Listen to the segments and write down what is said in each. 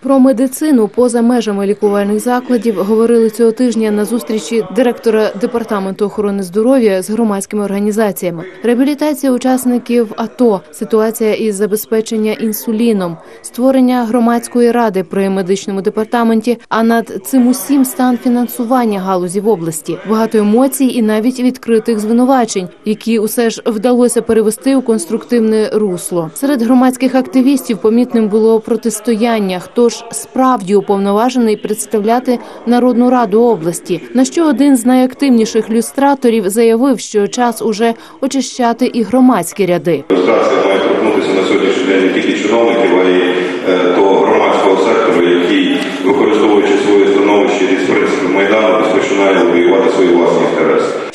Про медицину поза межами лікувальних закладів говорили цього тижня на зустрічі директора департаменту охорони здоров'я з громадськими організаціями. Реабілітація учасників АТО, ситуація із забезпечення інсуліном, створення громадської ради при медичному департаменті. А над цим усім стан фінансування галузі в області, багато емоцій і навіть відкритих звинувачень, які усе ж вдалося перевести у конструктивне русло. Серед громадських активістів помітним було протистояння. Хто ж справді уповноважений представляти Народну раду області? На що один з найактивніших люстраторів заявив, що час уже очищати і громадські ряди. Ілюстрація має торкнутися на сьогоднішній день не тільки чиновників, а й е, того громадського сектору, який, використовуючи своє становище із принципів Майдану, розпочинає воювати свої власні інтереси.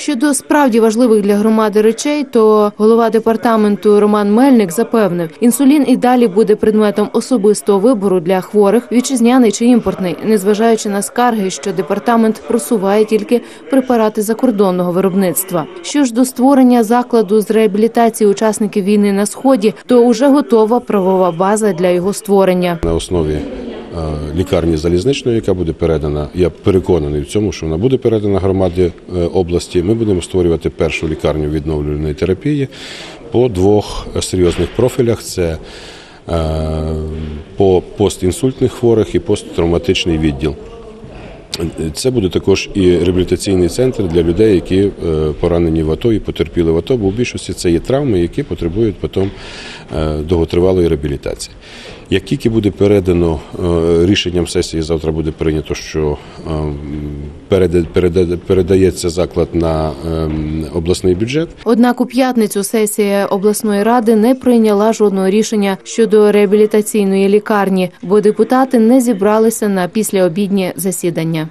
Щодо справді важливих для громади речей, то голова департаменту Роман Мельник запевнив, інсулін і далі буде предметом особистого вибору для хворих, вітчизняний чи імпортний, незважаючи на скарги, що департамент просуває тільки препарати закордонного виробництва. Що ж до створення закладу з реабілітації учасників війни на сході, то уже готова правова база для його створення. на основі лікарні залізничної, яка буде передана. Я переконаний в цьому, що вона буде передана громаді е, області. Ми будемо створювати першу лікарню відновлюваної терапії по двох серйозних профілях: це е, по постінсультних хворих і посттравматичний відділ. Це буде також і реабілітаційний центр для людей, які е, поранені в АТО і потерпіли в АТО, бо в більшості це є травми, які потребують потім е, довготривалої реабілітації. Як тільки буде передано е, рішенням сесії, завтра буде прийнято, що передається заклад на ем, обласний бюджет. Однак у п'ятницю сесія обласної ради не прийняла жодного рішення щодо реабілітаційної лікарні, бо депутати не зібралися на післяобіднє засідання.